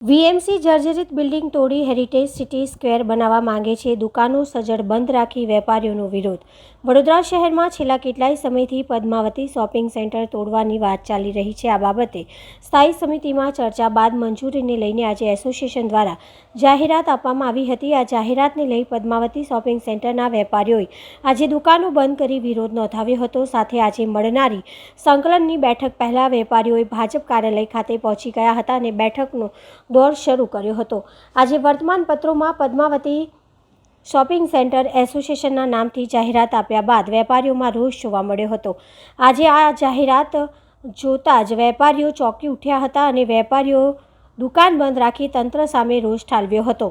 VMC જર્જરિત building તોડી heritage city square બનાવવા માંગે છે. દુકાનો સજ્જડ બંધ રાખી વેપારીઓનો વિરોધ. વડોદરા શહેરમાં છેલ્લા કેટલાય સમયથી પદ્માવતી શોપિંગ સેન્ટર તોડવાની વાત ચાલી રહી છે. આ બાબતે સ્થાયી સમિતિમાં ચર્ચા બાદ મંજૂરીને લઈને આજે એસોસિએશન દ્વારા જાહેરાત આપવામાં આવી હતી. આ જાહેરાતને લઈ પદ્માવતી શોપિંગ સેન્ટરના વેપારીઓએ આજે દુકાનો બંધ કરી વિરોધ નોંધાવ્યો હતો. સાથે આજે મળનારી સંકલનની બેઠક પહેલાં વેપારીઓએ ભાજપ કાર્યાલય ખાતે પહોંચી ગયા હતા અને બેઠકનો દોર શરૂ કર્યો હતો. આજે વર્તમાન પત્રોમાં પદ્માવતી શોપિંગ સેન્ટર એસોસિએશનના નામથી જાહેરાત આપ્યા બાદ વેપારીઓમાં રોષ જોવા મળ્યો હતો. આજે આ જાહેરાત જોતા જ વેપારીઓ ચોંકી ઉઠ્યા હતા અને વેપારીઓ દુકાન બંધ રાખી તંત્ર સામે રોષ ઠાલવ્યો હતો.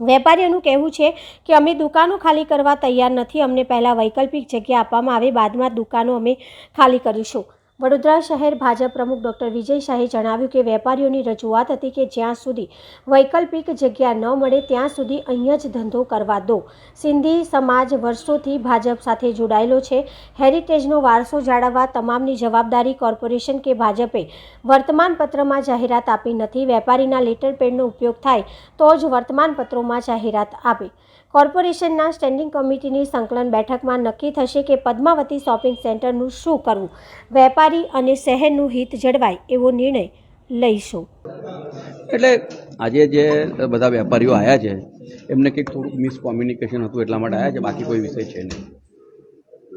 વેપારીઓનું કહેવું છે કે અમે દુકાનો ખાલી કરવા તૈયાર નથી, અમને પહેલાં વૈકલ્પિક જગ્યા આપવામાં આવે, બાદમાં દુકાનો અમે ખાલી કરીશું. વડોદરા શહેર ભાજપ પ્રમુખ ડૉક્ટર વિજય શાહે જણાવ્યું કે વેપારીઓની રજૂઆત હતી કે જ્યાં સુધી વૈકલ્પિક જગ્યા ન મળે ત્યાં સુધી અહીં જ ધંધો કરવા દો. સિંધી સમાજ વર્ષોથી ભાજપ સાથે જોડાયેલો છે. હેરિટેજનો વારસો જાળવવા તમામની જવાબદારી કોર્પોરેશન કે ભાજપે વર્તમાનપત્રમાં જાહેરાત આપી નથી. વેપારીના લેટર પેડનો ઉપયોગ થાય તો જ વર્તમાનપત્રોમાં જાહેરાત આપે. કોર્પોરેશનના સ્ટેન્ડિંગ કમિટીની સંકલન બેઠકમાં નક્કી થશે કે પદ્માવતી શોપિંગ સેન્ટરનું શું કરવું? વેપારી અને શહેરનું હિત જળવાય એવો નિર્ણય લઈશું. એટલે આજે જે બધા વેપારીઓ આવ્યા છે એમને કંઈક થોડુંક મિસકોમ્યુનિકેશન હતું એટલા માટે આવ્યા છે બાકી કોઈ વિષય છે નહીં.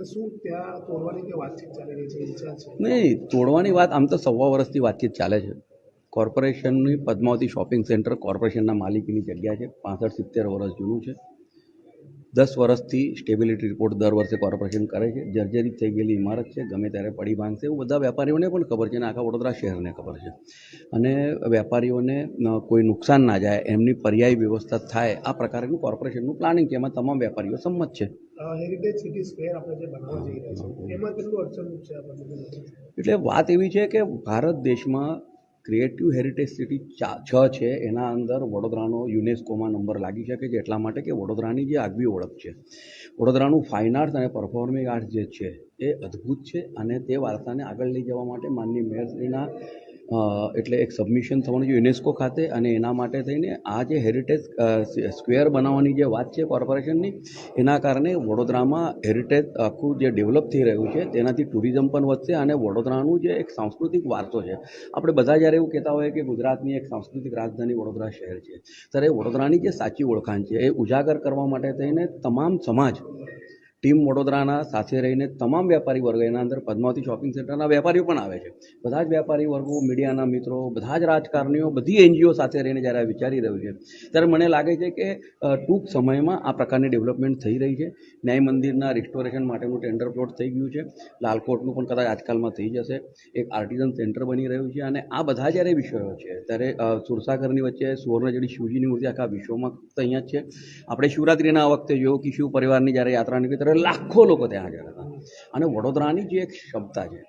શું ત્યાં તોડવાની કે વાતચીત ચાલી રહી છે વિચાર છે? નહીં તોડવાની વાત આમ તો સવા વર્ષથી વાતચીત ચાલે છે. કોર્પોરેશનની પદ્માવતી શોપિંગ સેન્ટર કોર્પોરેશનના માલિકીની જગ્યા છે પાસઠ સિત્તેર વર્ષ જૂનું છે. દસ વર્ષથી સ્ટેબિલિટી રિપોર્ટ દર વર્ષે કોર્પોરેશન કરે છે. જર્જરિત થઈ ગયેલી ઇમારત છે ગમે ત્યારે પડી ભાંગશે એવું બધા વેપારીઓને પણ ખબર છે અને આખા વડોદરા શહેરને ખબર છે. અને વેપારીઓને કોઈ નુકસાન ના જાય એમની પર્યાયી વ્યવસ્થા થાય આ પ્રકારનું કોર્પોરેશનનું પ્લાનિંગ છે. એમાં તમામ વેપારીઓ સંમત છે. હેરિટેજ સિટી સ્ક્વેર આપણે જે બનવા જઈ રહ્યા છે એમાં કેટલું અડચણરૂપ છે એટલે વાત એવી છે કે ભારત દેશમાં ક્રિએટિવ હેરિટેજ સિટી છ છે. એના અંદર વડોદરાનો યુનેસ્કોમાં નંબર લાગી શકે છે. એટલા માટે કે વડોદરાની જે આગવી ઓળખ છે, વડોદરાનું ફાઇન આર્ટ્સ અને પરફોર્મિંગ આર્ટ્સ જે છે, એ અદ્ભુત છે અને તે વારસાને આગળ લઈ જવા માટે માનની મેયરશ્રીના એટલે એક સબમિશન થવાનું છે યુનેસ્કો ખાતે અને એના માટે થઈને આ જે હેરિટેજ સ્ક્વેર બનાવવાની જે વાત છે કોર્પોરેશનની એના કારણે વડોદરામાં હેરિટેજ આખું જે ડેવલપ થઈ રહ્યું છે, તેનાથી ટુરિઝમ પણ વધશે અને વડોદરાનું જે એક સાંસ્કૃતિક વારસો છે. આપણે બધા જ્યારે એવું કહેતા હોય કે ગુજરાતની એક સાંસ્કૃતિક રાજધાની વડોદરા શહેર છે, ત્યારે વડોદરાની જે સાચી ઓળખાણ છે એ ઉજાગર કરવા માટે થઈને તમામ સમાજ ટીમ વડોદરાના સાથે રહીને તમામ વેપારી વર્ગ, એના અંદર પદ્માવતી શોપિંગ સેન્ટરના વેપારીઓ પણ આવે છે. બધા જ વેપારી વર્ગો, મીડિયાના મિત્રો, બધા જ રાજકારણીઓ, બધી એનજીઓ સાથે રહીને જ્યારે વિચારી રહ્યું છે, ત્યારે મને લાગે છે કે ટૂંક સમયમાં આ પ્રકારની ડેવલપમેન્ટ થઈ રહી છે. ન્યાય મંદિરના રિસ્ટોરેશન માટેનું ટેન્ડર પ્લોટ થઈ ગયું છે. લાલકોટનું પણ કદાચ આજકાલમાં થઈ જશે. એક આર્ટિઝન સેન્ટર બની રહ્યું છે અને આ બધા જ્યારે વિષયો છે, ત્યારે સુરસાગરની વચ્ચે સુવર્ણજડી શિવજીની મૂર્તિ આખા વિશ્વમાં તો અહીંયા જ છે. આપણે શિવરાત્રિના વખતે જોયું કે શિવ પરિવારની જ્યારે યાત્રા નીકળી ત્યારે લાખો લોકો ત્યાં હાજર હતા. અને વડોદરાની જે એક ક્ષમતા છે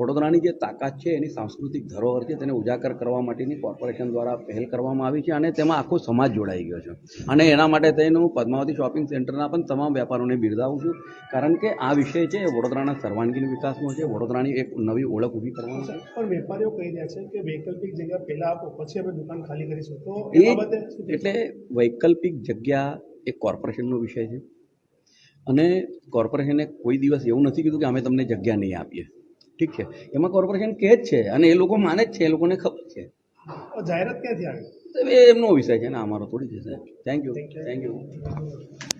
વડોદરાની જે તાકાત છે એની સાંસ્કૃતિક ધરોહર છે તેને ઉજાગર કરવા માટેની કોર્પોરેશન દ્વારા પહેલ કરવામાં આવી છે અને તેમાં આખો સમાજ જોડાઈ ગયો છે. અને એના માટે થઈને હું પદ્માવતી શોપિંગ સેન્ટરના પણ તમામ વેપારોને બિરદાવું છું. કારણ કે આ વિષય છે એ વડોદરાના સર્વાંગીણ વિકાસનો છે. વડોદરાની એક નવી ઓળખ ઊભી કરવાનો છે. પણ વેપારીઓ કહી રહ્યા છે કે વૈકલ્પિક જગ્યા પહેલા આપો પછી અમે દુકાન ખાલી કરીશું. તો? એટલે વૈકલ્પિક જગ્યા એ કોર્પોરેશનનો વિષય છે. અને કોર્પોરેશને કોઈ દિવસ એવું નથી કીધું કે અમે તમને જગ્યા નહીં આપીએ. ઠીક છે? એમાં કોર્પોરેશન કહે જ છે અને એ લોકો માને જ છે એ લોકોને ખબર છે. જાહેરાત ક્યાંથી આવી? એ એમનો વિષય છે ને અમારો થોડી છે થેન્ક યુ થેન્ક યુ